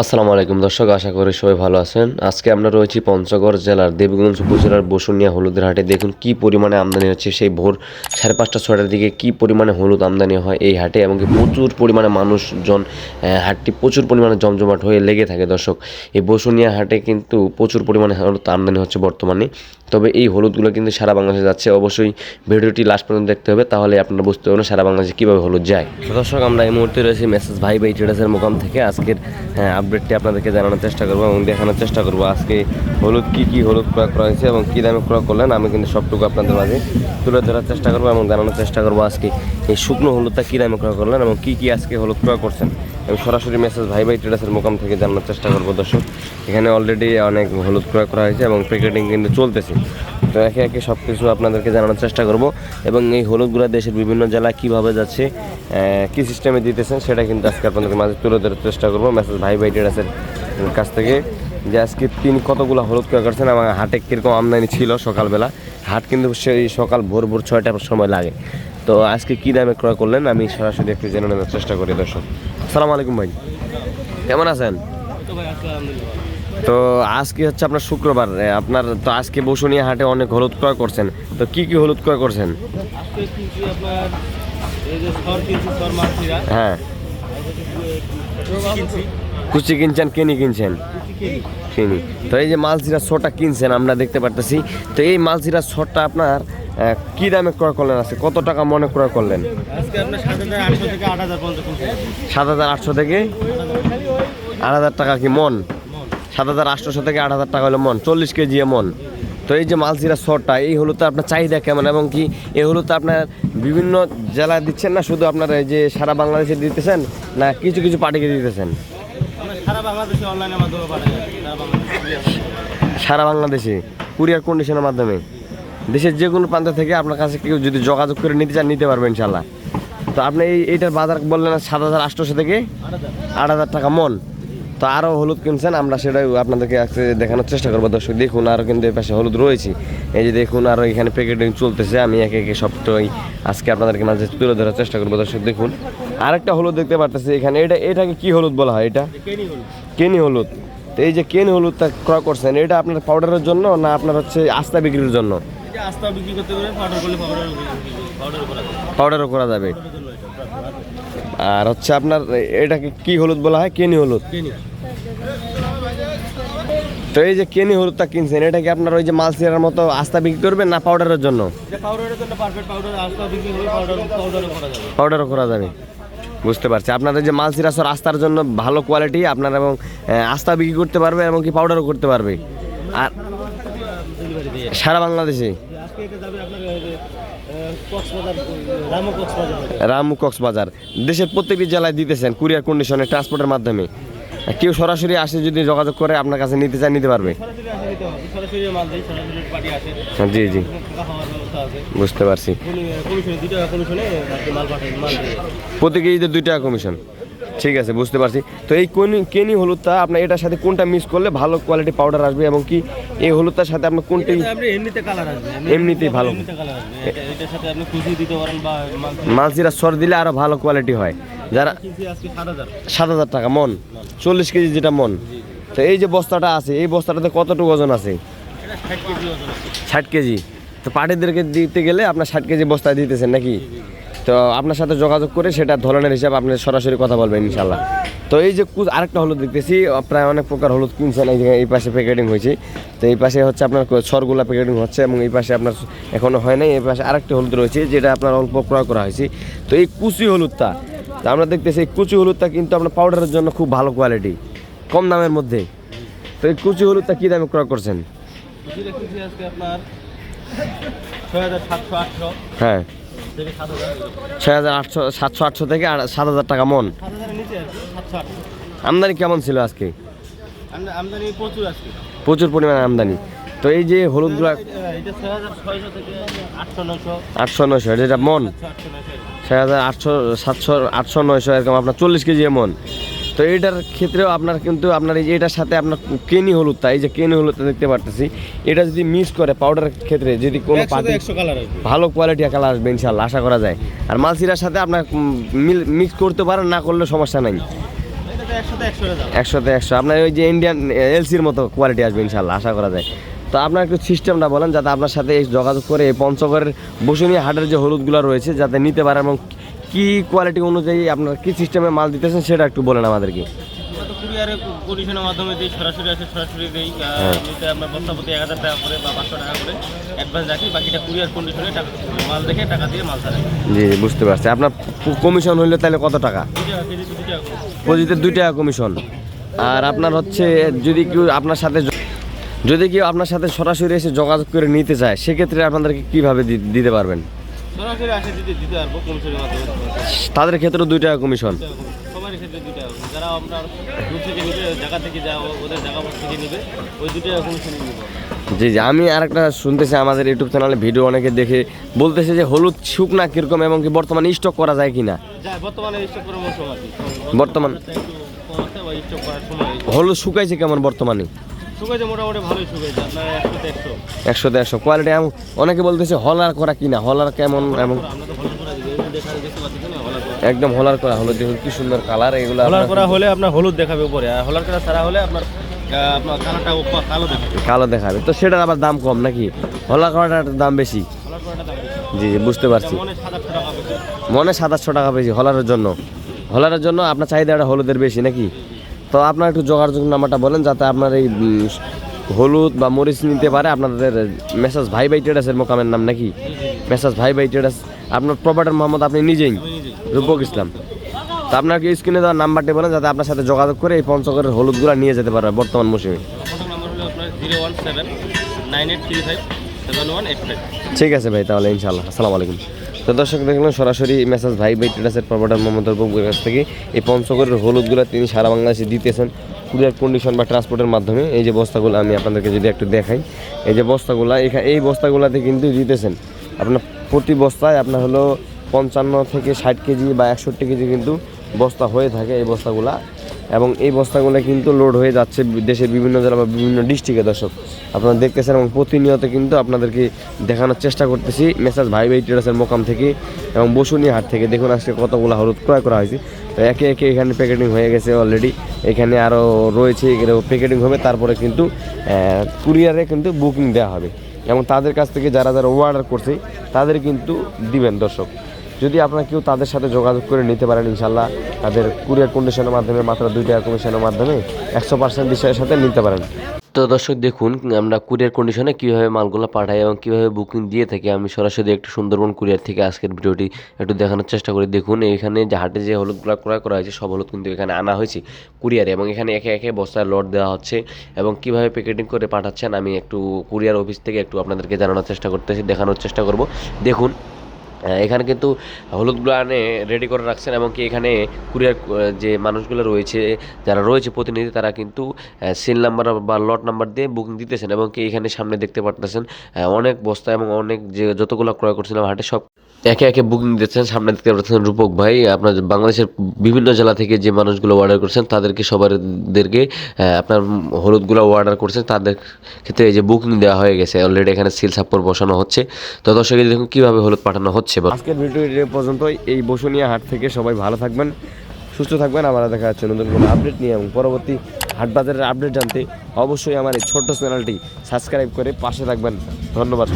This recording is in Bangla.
আসসালামু আলাইকুম দর্শক, আশা করি সবাই ভালো আছেন। আজকে আমরা রয়েছি পঞ্চগড় জেলার, দেবীগঞ্জ উপজেলার বসুনিয়া হলুদের হাটে। দেখুন কি পরিমাণে আমদানি হচ্ছে সেই ভোর সাড়ে পাঁচটা, ছয়টার দিকে কি পরিমাণে হলুদ আমদানি হয় এই হাটে এবং প্রচুর পরিমাণে মানুষজন হাটটি প্রচুর পরিমাণে জমজমাট হয়ে লেগে থাকে দর্শক। এই বসুনিয়া হাটে কিন্তু প্রচুর পরিমাণে হলুদ আমদানি হচ্ছে বর্তমানে। তবে এই হলুদগুলো কিন্তু সারা বাংলাদেশে যাচ্ছে। অবশ্যই ভিডিওটি লাস্ট পর্যন্ত দেখতে হবে তাহলে আপনারা বুঝতে পারবেন সারা বাংলাদেশে কীভাবে হলুদ যায়। দর্শক আমরা এই মুহূর্তে রয়েছি মেসেজ ভাই ভাই ট্রেডার্সের মোকাম থেকে। আজকের হ্যাঁ, আপডেটটি আপনাদেরকে জানানোর চেষ্টা করব এবং দেখানোর চেষ্টা করব আজকে হলুদ কী কী হলুদ ক্রয় করা হয়েছে এবং কী দামে ক্রয় করলেন। আমি কিন্তু সবটুকু আপনাদের মাঝে তুলে ধরার চেষ্টা করব এবং জানানোর চেষ্টা করব আজকে এই শুকনো হলুদটা কী দামে ক্রয় করলেন এবং কী কী আজকে হলুদ ক্রয় করছেন। এবং সরাসরি মেসেজ ভাই ভাই ট্রেডার্সের মোকাম থেকে জানানোর চেষ্টা করব দর্শক। এখানে অলরেডি অনেক হলুদ ক্রয় করা হয়েছে এবং প্যাকেটিং কিন্তু চলতেছে। তো একে একে সব কিছু আপনাদেরকে জানানোর চেষ্টা করব। এবং এই হলুদগুলো দেশের বিভিন্ন জেলায় কীভাবে যাচ্ছে কী সিস্টেমে দিতেছেন, সেটা কিন্তু আজকে আপনাদের মাঝে তুলে ধরার চেষ্টা করব মেসেজ ভাই ভাই টেরাসের কাছ থেকে। যে আজকে তিনি কতগুলো হলুদ ক্রয় করছেন এবং হাটে কীরকম আমদানি ছিল সকালবেলা। হাট কিন্তু সেই সকাল ভোর ভোর ছয়টার সময় লাগে। তো আজকে কী দামে ক্রয় করলেন, আমি সরাসরি একটু জেনে নেওয়ার চেষ্টা করি দর্শক। আসসালামু আলাইকুম ভাই। কেমন আছেন? তো আজকে হচ্ছে আপনার শুক্রবার আপনার তো আজকে বসুনিয়া হাটে অনেক হলুদ ক্রয় করছেন। তো কি কি হলুদ ক্রয় করছেন? হ্যাঁ। কুচি কিনছেন কেনি কিনছেন? কিনি। তো এই যে মালচিরা ছটা কিনছেন আমরা দেখতে পারতেছি। তো এই মালচিরা ছটা আপনার কি দামে ক্রয় করলেন আছে কত টাকা মনে ক্রয় করলেন? সাত হাজার আটশো থেকে আট হাজার টাকা কি মন? সাত হাজার আটশোশো থেকে আট হাজার টাকা হলো মন চল্লিশ কেজি মন। তো এই যে মালচিরা শটটা এই হলো তো আপনার চাহিদা কেমন? এবং কি এই হলুদটা আপনার বিভিন্ন জেলায় দিচ্ছেন না শুধু আপনার এই যে সারা বাংলাদেশে দিতেছেন না কিছু কিছু পার্টিকে দিতেছেন? সারা বাংলাদেশে কুরিয়ার কন্ডিশনের মাধ্যমে। দেশের যে কোনো প্রান্ত থেকে আপনার কাছে কেউ যদি যোগাযোগ করে নিতে চান নিতে পারবেন ইনশাল্লাহ তো আপনি এই এইটার বাজার বললেন সাত হাজার আটশোশো থেকে আট হাজার টাকা মন। তো আরও হলুদ কিনছেন আমরা সেটাই আপনাদেরকে দেখানোর চেষ্টা করব। দর্শক দেখুন আরও কিন্তু এই পাশে হলুদ রয়েছে। এই যে দেখুন আরও এখানে প্যাকেটিং চলতেছে আমি একে একে সবটাই আজকে আপনাদেরকে মাঝে তুলে ধরার চেষ্টা করব। দর্শক দেখুন আরেকটা হলুদ দেখতে পারতেছি এখানে। এটা এটাকে কি হলুদ বলা হয় এটা? কেনি হলুদ। তো এই যে কেনি হলুদটা ক্রয় করছেন এটা আপনার পাউডারের জন্য না আপনার হচ্ছে আস্তা বিক্রির জন্য? পাউডারও করা যাবে। আর হচ্ছে আপনার এটাকে কি হলুদ বলা হয়? কেনি হলুদ? তো এই যে কেনি হলুদটা কিনছেন এটা কি আপনার ওই যে মালসিয়ার মতো আস্তা বিক্রি করবেন না পাউডারের জন্য? পাউডারও করা যাবে। বুঝতে পারছি। আপনাদের যে মালসিরাসর আস্তার জন্য ভালো কোয়ালিটি আপনার এবং আস্তা বিক্রি করতে পারবে এবং কি পাউডারও করতে পারবে? আর সারা বাংলাদেশে? রামো কক্সবাজার দেশের প্রত্যেকটি জেলায় দিতেছেন কুরিয়ার কন্ডিশনে ট্রান্সপোর্টের মাধ্যমে। কেউ সরাসরি আসে যদি যোগাযোগ করে আপনার কাছে নিতে চায় নিতে পারবে। হ্যাঁ, জি জি। বুঝতে পারছি। প্রতি কেজিতে দুই টাকা কমিশন ঠিক আছে বুঝতে পারছি। তো এই কোনি কেনি হলুদটা আপনার এটার সাথে কোনটা মিক্স করলে ভালো কোয়ালিটি পাউডার আসবে এবং কি এই হলুদটার সাথে আপনার কোনটি এমনিতে কালার আসবে এমনিতেই ভালো। এটার সাথে আপনি খুশি দিতে পারেন বা মাল সর দিলে আরও ভালো কোয়ালিটি হয়। যারা সাত হাজার। টাকা মন। চল্লিশ কেজি যেটা মন। তো এই যে বস্তাটা আছে এই বস্তাটাতে কতটুকু ওজন আছে? ষাট কেজি তো পার্টিদেরকে দিতে গেলে আপনার ষাট কেজি বস্তায় দিতেছেন নাকি? তো আপনার সাথে যোগাযোগ করে সেটা ধরনের হিসাব আপনি সরাসরি কথা বলবেন ইনশাল্লাহ তো এই যে কুচ আরেকটা হলুদ দেখতেছি প্রায় অনেক প্রকার হলুদ কিনছেন এই যে এই পাশে প্যাকেটিং হয়েছে। তো এই পাশে হচ্ছে আপনার ছরগুলা প্যাকেটিং হচ্ছে এবং এই পাশে আপনার এখনও হয় নাই এই পাশে আরেকটা হলুদ রয়েছে যেটা আপনার অল্প ক্রয় করা হয়েছে। তো এই কুচি হলুদটা তো আমরা দেখতেছি এই কুচি হলুদটা কিন্তু আপনার পাউডারের জন্য খুব ভালো কোয়ালিটি কম দামের মধ্যে। তো এই কুচি হলুদটা কী দামে ক্রয় করছেন? হ্যাঁ। ছয় হাজার আটশো সাতশো আটশো থেকে আর সাত হাজার টাকা মন। আমদানি কেমন ছিল আজকে? প্রচুর পরিমাণে আমদানি। তো এই যে হলুদগুলো আটশো নয়শো, যেটা মন। ছয় হাজার আটশো সাতশো আটশো নয়শো এরকম আপনার চল্লিশ কেজি মন। তো এটার ক্ষেত্রেও আপনার কিন্তু আপনার এই যে এটার সাথে আপনার কেনি হলুদটা এই যে কেনি হলুদটা দেখতে পারতেছি এটা যদি মিক্স করে পাউডারের ক্ষেত্রে যদি কোনো কালার ভালো কোয়ালিটি কালার আসবে ইনশাল্লাহ আশা করা যায়। আর মালসিরার সাথে আপনার মিক্স করতে পারেন না করলে সমস্যা নাই। এটাতে একশোতে একশো একশোতে একশো। আপনার ওই যে ইন্ডিয়ান এলসির মতো কোয়ালিটি আসবে ইনশাল্লাহ আশা করা যায়। তো আপনার একটু সিস্টেমটা বলেন যাতে আপনার সাথে এই যোগাযোগ করে এই পঞ্চগড়ের বসুনিয়া হাটের যে হলুদগুলো রয়েছে যাতে নিতে পারে এবং কি কোয়ালিটি অনুযায়ী আপনার কি সিস্টেমে মাল দিতেছেন সেটা একটু বলেন আমাদেরকে। কুরিয়ারের কন্ডিশনের মাধ্যমে দিই সরাসরি আসে সরাসরি দিই আহ, হ্যাঁ। আমরা বস্তাপতি এক হাজার টাকা করে বা পাঁচশো টাকা করে অ্যাডভান্স রাখি বাকিটা কুরিয়ার কন্ডিশনে টাকা মাল দেখে টাকা দিয়ে মাল ছাড়াই। জি বুঝতে পারছি। আপনার কমিশন হইলে তাহলে কত টাকা? দুই দুই টাকা কমিশন আর আপনার হচ্ছে যদি কেউ আপনার সাথে যদি কেউ আপনার সাথে সরাসরি এসে যোগাযোগ করে নিতে চায় সেক্ষেত্রে আপনাদেরকে কীভাবে দিতে পারবেন? সরাসরি আসে দিতে দিতে পারব কমিশনের মাধ্যমে তাদের ক্ষেত্রে দুই টাকা কমিশন? সবার ক্ষেত্রে দুই টাকা যারা আমরা দূর থেকে নিবে জায়গা থেকে যা ওদের জায়গা থেকে নিবে ওই দুই টাকা কমিশনে নিব। জি জি আমি আরেকটা শুনতেছি আমাদের ইউটিউব চ্যানেলে ভিডিও অনেকে দেখে বলতেছে যে হলুদ শুকনা কীরকম এবং কি বর্তমানে স্টক করা যায় কিনা? বর্তমানে স্টক বর্তমান হলুদ শুকাইছে কেমন বর্তমানে? শুকাইছে মোটামুটি ভালোই শুকাইছে আপনার একশোতে একশো একশো দেড়শো কোয়ালিটি অনেকে বলতেছে হলার করা কিনা হলার কেমন এবং আমরা তো ভালো করে দিই এই দেখা দেখতে পাচ্ছি না হলার করা। একদম হলার করা হলুদ দেখুন কি সুন্দর কালার এগুলো হলার করা হলে আপনার হলুদ দেখাবে উপরে আর হলার করা ছাড়া হলে আপনার কালো দেখাবে। তো সেটার আবার দাম কম নাকি? হলা করাটার দাম বেশি? হলার করাটা দাম বেশি। জি জি বুঝতে পারছি। মনে সাত আটশো টাকা বেশি। মনে সাতাশশো টাকা বেশি হলারের জন্য। হলারের জন্য আপনার চাহিদাটা হলুদের বেশি নাকি? তো আপনার একটু যোগাযোগ নাম্বারটা বলেন যাতে আপনার এই হলুদ বা মরিচ নিতে পারে। আপনাদের মেসাজ ভাই ভাই ট্রেডার্সের মোকামের নাম নাকি? মেসাজ ভাই ভাই ট্রেডার্স। আপনার প্রপার্টার মোহাম্মদ আপনি নিজেই রূপক ইসলাম। তো আপনাকে স্ক্রিনে দেওয়ার নাম্বারটি বলেন যাতে আপনার সাথে যোগাযোগ করে এই পঞ্চগড়ের হলুদগুলো নিয়ে যেতে পারবে বর্তমান মৌসুমে। ঠিক আছে ভাই তাহলে ইনশাল্লাহ আসসালামু আলাইকুম। তো দর্শক দেখলাম সরাসরি মেসেজ ভাই ভাই ট্রেডার্সের প্রপার্টার মোহাম্মদ রূপকের কাছ থেকে এই পঞ্চগড়ের হলুদগুলো তিনি সারা বাংলাদেশে দিতেছেন। কুরিয়ার কন্ডিশন বা ট্রান্সপোর্টের মাধ্যমে। এই যে বস্তাগুলো আমি আপনাদেরকে যদি একটু দেখাই, এই যে বস্তাগুলো এখানে এই বস্তাগুলোতে কিন্তু দিতেছেন। আপনার প্রতি বস্তায় আপনার হলো পঞ্চান্ন থেকে ষাট কেজি বা একষট্টি কেজি কিন্তু বস্তা হয়ে থাকে এই বস্তাগুলা। এবং এই বস্তাগুলো কিন্তু লোড হয়ে যাচ্ছে দেশের বিভিন্ন জেলা বা বিভিন্ন ডিস্ট্রিক্টে দর্শক। আপনারা দেখতেছেন এবং প্রতিনিয়ত কিন্তু আপনাদেরকে দেখানোর চেষ্টা করতেছি মেসাজ ভাই ভাই ট্রেডার্সের মোকাম থেকে এবং বসুনি হাট থেকে। দেখুন আজকে কতগুলো হলুদ ক্রয় করা হয়েছে। তো একে একে এখানে প্যাকেটিং হয়ে গেছে অলরেডি এখানে আরও রয়েছে এগুলো প্যাকেটিং হবে, তারপরে কিন্তু কুরিয়ারে কিন্তু বুকিং দেওয়া হবে। এবং তাদের কাছ থেকে যারা যারা অর্ডার করছে, তাদের কিন্তু দিবেন দর্শক। যদি আপনারা কেউ তাদের সাথে যোগাযোগ করে নিতে পারেন ইনশাল্লাহ তাদের কুরিয়ার কন্ডিশনের মাধ্যমে, মাত্র দুই টাকা কমিশনের মাধ্যমে একশো পার্সেন্ট বিষয়ের সাথে নিতে পারেন। তো দর্শক, দেখুন, আমরা কুরিয়ার কন্ডিশনে কীভাবে মালগুলো পাঠাই এবং কীভাবে বুকিং দিয়ে থাকি, আমি সরাসরি একটু সুন্দরবন কুরিয়ার থেকে আজকের ভিডিওটি একটু দেখানোর চেষ্টা করি। দেখুন, এখানে যে হাটে যে হলুদগুলো ক্রয় করা হয়েছে, সব হলুদ কিন্তু এখানে আনা হয়েছে কুরিয়ারে এবং এখানে একে একে বস্তায় লট দেওয়া হচ্ছে এবং কীভাবে প্যাকেটিং করে পাঠাচ্ছেন, আমি একটু কুরিয়ার অফিস থেকে একটু আপনাদেরকে জানানোর চেষ্টা করতেছি, দেখানোর চেষ্টা করব। দেখুন এখানে কিন্তু হলুদগুলো আনে রেডি করে রাখছেন এবং কি এখানে কুরিয়ার যে মানুষগুলো রয়েছে, যারা রয়েছে প্রতিনিধি, তারা কিন্তু সিল নাম্বার বা লট নাম্বার দিয়ে বুকিং দিতেছেন এবং কি এখানে সামনে দেখতে পারতেছেন অনেক বস্তা এবং অনেক যে যতগুলো ক্রয় করছিলাম হাটে সব একে একে বুকিং দিচ্ছেন সামনে দেখতে পাচ্ছেন রূপক ভাই। আপনার বাংলাদেশের বিভিন্ন জেলা থেকে যে মানুষগুলো অর্ডার করছেন, তাদেরকে সবারদেরকে আপনার হলুদগুলো অর্ডার করছেন, তাদের ক্ষেত্রে এই যে বুকিং দেওয়া হয়ে গেছে অলরেডি এখানে সিল সাপ্পর বসানো হচ্ছে। তো দর্শক দেখুন কীভাবে হলুদ পাঠানো হচ্ছে আজকের ভিডিও পর্যন্ত এই বসুনিয়া হাট থেকে সবাই ভালো থাকবেন, সুস্থ থাকবেন। আমরা দেখা যাচ্ছে নতুন কোনো আপডেট নিয়ে এবং পরবর্তী হাট বাজারের আপডেট জানতে অবশ্যই আমার এই ছোট্ট চ্যানেলটি সাবস্ক্রাইব করে পাশে থাকবেন। ধন্যবাদ